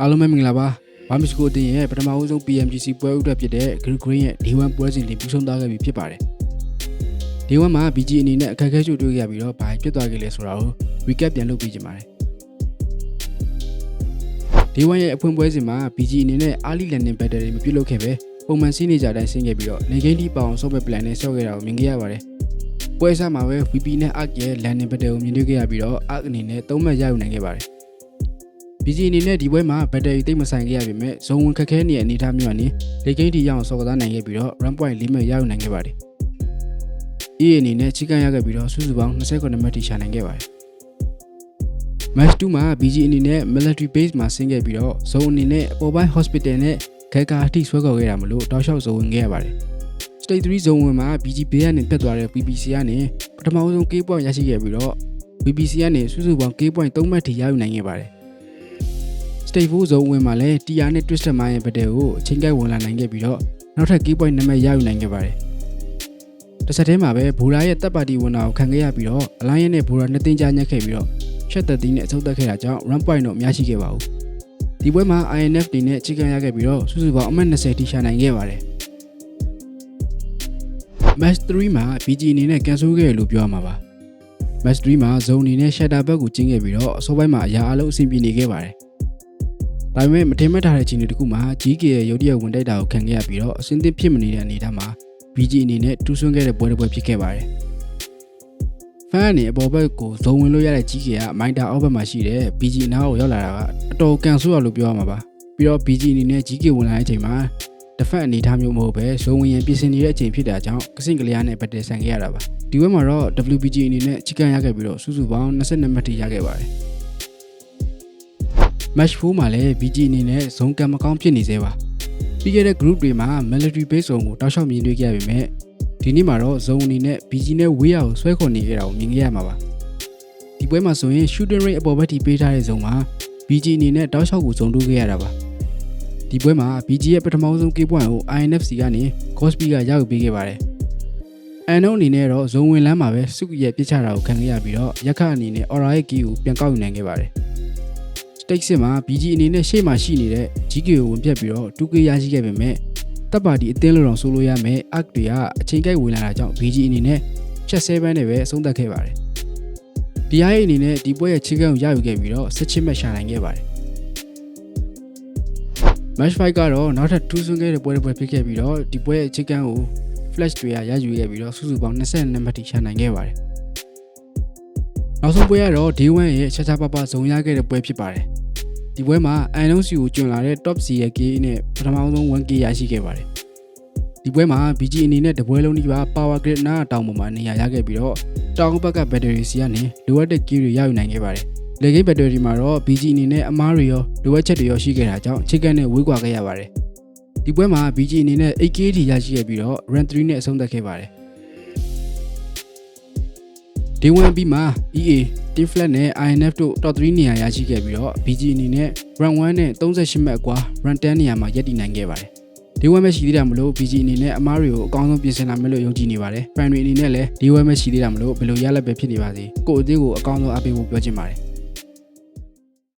အားလုံးပဲမင်္ဂလာပါဘာမစ်ကိုအတင်းရဲ့ပထမဦးဆုံး PMGC ပွဲဥတက်ဖြစ်တဲ့ Green Green ရဲ့ D1 ပွဲစဉ်လေးပြီးဆုံးသွားခဲ့ပြီဖြစ်ပါတယ် D1 မှာ BG အနေနဲ့အခက်အခဲချို့တွေ့ခဲ့ရပြီးတော့ဘာဖြစ်သွားခဲ့လဲဆိုတာကို recap ပြန်လုပ်ပြချင်ပါတယ် D1 ရဲ့အဖွင့်ပွဲစဉ်မှာ BG အနေနဲ့ early landing battery မပြုတ်လုပ်ခဲ့ပဲပုံမှန်စီးနေကြတိုင်းဆင်းခဲ့ပြီးတော့ lane game တီပေါအောင် software plan နဲ့ဆော့ခဲ့တာကိုမြင်ခဲ့ရပါတယ်ပွဲစားမှာပဲ VP နဲ့ ARC ရဲ့ landing battery ကိုမြင်တွေ့ခဲ့ရပြီးတော့ ARC အနေနဲ့သုံးမှတ်ရယူနိုင်ခဲ့ပါတယ် BG အနေနဲ့ဒီပွဲမှာဘက်တရီတိတ်မဆိုင်ခဲ့ရပေမဲ့ဇုံဝင်ခက်ခဲနေတဲ့အနေအထားမျိုးကနေလေကိန်းတီရအောင်စော်ကစားနိုင်ခဲ့ပြီးတော့ run point ၄မိနစ်ရယူနိုင်ခဲ့ပါတယ်။ EA အနေနဲ့ချိကန်ရခဲ့ပြီးတော့စုစုပေါင်း29မိနစ်ထိရှာနိုင်ခဲ့ပါတယ်။ match 2မှာ BG အနေနဲ့ military base မှာဆင်းခဲ့ပြီးတော့ဇုံအနေနဲ့အပေါ်ပိုင်း hospital နဲ့ခဲကာအထိဆွဲခေါ်ခဲ့တာမလို့တောက်လျှောက်ဇုံဝင်ခဲ့ရပါတယ်။ state 3ဇုံဝင်မှာ BG ဘေးကနေပြတ်သွားတဲ့ PPC ကနေပထမဆုံး K point ရရှိခဲ့ပြီးတော့ PPC ကနေစုစုပေါင်း K point 3မှတ်ထိရယူနိုင်ခဲ့ပါတယ်။ state 4 zone ဝင်မှာလဲ TR နဲ့ twisted မိုင်းရဲ့ဘက်တဲကိုအချိန်ကိုက်ဝင်လာနိုင်ခဲ့ပြီးတော့နောက်ထပ် key point နံပါတ်ရယူနိုင်ခဲ့ပါတယ်။တစ်ဆက်တည်းမှာပဲဘူရာရဲ့တပ်ပါတီဝင်တာကိုခံခဲ့ရပြီးတော့အလိုင်းရဲ့နဲ့ဘူရာနှစ်သိန်းကြားညက်ခဲ့ပြီးတော့ရှက်သက်တီးနဲ့အဆုံးသတ်ခဲ့တာကြောင့် run point တော့မရရှိခဲ့ပါဘူး။ဒီပွဲမှာ INF တွေနဲ့ချိကန်ရခဲ့ပြီးတော့စုစုပေါင်းအမှတ်20ထိရှာနိုင်ခဲ့ပါတယ်။ match 3မှာ BG အနေနဲ့ကန်ဆယ်ခဲ့ရလို့ပြောရမှာပါ။ match 3မှာ zone အနေနဲ့ shatter ဘက်ကိုကျင်းခဲ့ပြီးတော့အစောပိုင်းမှာအရာအလုံးအဆင်ပြေနေခဲ့ပါတယ်။ ဒါပေမဲ့မထင်မှတ်ထားတဲ့ချိန်တွေတခုမှာ GK ရဲ့ရုတ်တရက်ဝင်တိုက်တာကိုခံခဲ့ရပြီးတော့အဆင်သင့်ဖြစ်မနေတဲ့အနေအထားမှာ BG အနေနဲ့တူးဆွန်းခဲ့တဲ့ပွဲတစ်ပွဲဖြစ်ခဲ့ပါတယ်။ဖန်အနေအပေါ်ဘက်ကိုဇုံဝင်လို့ရတဲ့ GK ကမိုင်တာအောက်ဘက်မှာရှိတဲ့ BG နားကိုရောက်လာတာကအတော်ကန်ဆိုးရလို့ပြောရမှာပါ။ပြီးတော့ BG အနေနဲ့ GK ဝင်လာတဲ့အချိန်မှာတစ်ဖက်အနေထားမျိုးမဟုတ်ပဲဇုံဝင်ရင်ပြင်ဆင်နေတဲ့အချိန်ဖြစ်တာကြောင့်ကစင့်ကလျားနဲ့ပတ်သက်ဆန်ခဲ့ရတာပါ။ဒီဝက်မှာတော့ WBG အနေနဲ့ချီကန်ရခဲ့ပြီးတော့စုစုပေါင်း22မှတ်ထိရခဲ့ပါတယ်။ match 4မှာလည်း BG အနေနဲ့ဇုံကံမကောင်းဖြစ်နေသေးပါပြီးခဲ့တဲ့ group တွေမှာ military base ဇုံကိုတောက်လျှောက်မြင်တွေ့ခဲ့ရပေမဲ့ဒီနေ့မှာတော့ဇုံအနေနဲ့ BG နဲ့ဝေးရကိုဆွဲခေါ်နေခဲ့တာကိုမြင်ခဲ့ရမှာပါဒီပွဲမှာဆိုရင် shooting rate အပေါ်ဘက်ထိပေးထားတဲ့ဇုံမှာ BG အနေနဲ့တောက်လျှောက်ကိုဇုံတိုးခဲ့ရတာပါဒီပွဲမှာ BG ရဲ့ပထမဆုံး key point ကို INFC ကနေ Cosby ကရယူပေးခဲ့ပါတယ်အန်နိုအနေနဲ့တော့ဇုံဝင်လမ်းမှာပဲစုရဲ့ပြစ်ချတာကိုခံခဲ့ရပြီးတော့ရက်ခအနေနဲ့ Aura ရဲ့ key ကိုပြန်ကောက်ယူနိုင်ခဲ့ပါတယ်။ stake စစ်မှာ BG အနေနဲ့ရှေ့မှာရှိနေတဲ့ GK ကိုဝင်ပြတ်ပြီးတော့ 2K ရရှိခဲ့ပေမဲ့တပ်ပါတီအသင်းလိုတော်ဆိုလို့ရမယ် arc တွေကအချိန်ကိုက်ဝင်လာတာကြောင့် BG အနေနဲ့ချက်7နဲ့ပဲအဆုံးသတ်ခဲ့ပါတယ်။တရားရေးအနေနဲ့ဒီပွဲရဲ့ချင်းကန်းကိုရယူခဲ့ပြီးတော့ဆက်ချစ်မက်ရှာနိုင်ခဲ့ပါတယ်။ match 5ကတော့နောက်ထပ်2ဆွန်းခဲ့တဲ့ပွဲတစ်ပွဲဖြစ်ခဲ့ပြီးတော့ဒီပွဲရဲ့ချင်းကန်းကို flash တွေကရယူခဲ့ပြီးတော့စုစုပေါင်း22မှတ်ထိရှာနိုင်ခဲ့ပါတယ်။နောက်ဆုံးပွဲကတော့ day 1ရဲ့ချာချာပပဇုံရခဲ့တဲ့ပွဲဖြစ်ပါတယ်။ ဒီပွဲမှာအန်လုံးစီကိုကျွံလာတဲ့ top C ရဲ့ key နဲ့ပထမဆုံး 1K ရရှိခဲ့ပါတယ်။ဒီပွဲမှာ BG အနေနဲ့တပွဲလုံးဒီပါ power grid နားတောင်ပေါ်မှာနေရာရခဲ့ပြီးတော့တောင်ဘက်က battery စီကနေလိုအပ်တဲ့ key တွေရယူနိုင်ခဲ့ပါတယ်။လေကိန်း battery မှာတော့ BG အနေနဲ့အမားတွေရောလိုအပ်ချက်တွေရောရှိခဲ့တာကြောင့်ချိတ်ကန်းနဲ့ဝေးကွာခဲ့ရပါတယ်။ဒီပွဲမှာ BG အနေနဲ့ 8K ထိရရှိခဲ့ပြီးတော့ run 3နဲ့အဆုံးသတ်ခဲ့ပါတယ်။ Day 1ပြီးမှာ EA, Team Flat နဲ့ INF တို့ top 3နေရာရရှိခဲ့ပြီးတော့ BG အနေနဲ့ run 1နဲ့38မှတ်အကွာ run 10နေရာမှာရပ်တည်နိုင်ခဲ့ပါတယ်။ Day 1ပဲရှိသေးတာမလို့ BG အနေနဲ့အမားတွေကိုအကောင်းဆုံးပြင်ဆင်လာမယ်လို့ယုံကြည်နေပါတယ်။ fan တွေအနေနဲ့လည်း Day 1ပဲရှိသေးတာမလို့ဘယ်လိုရလက်ပဲဖြစ်နေပါစေ။ကိုယ့်အသေးကိုအကောင်းဆုံးအားပေးဖို့ပြောချင်ပါတယ်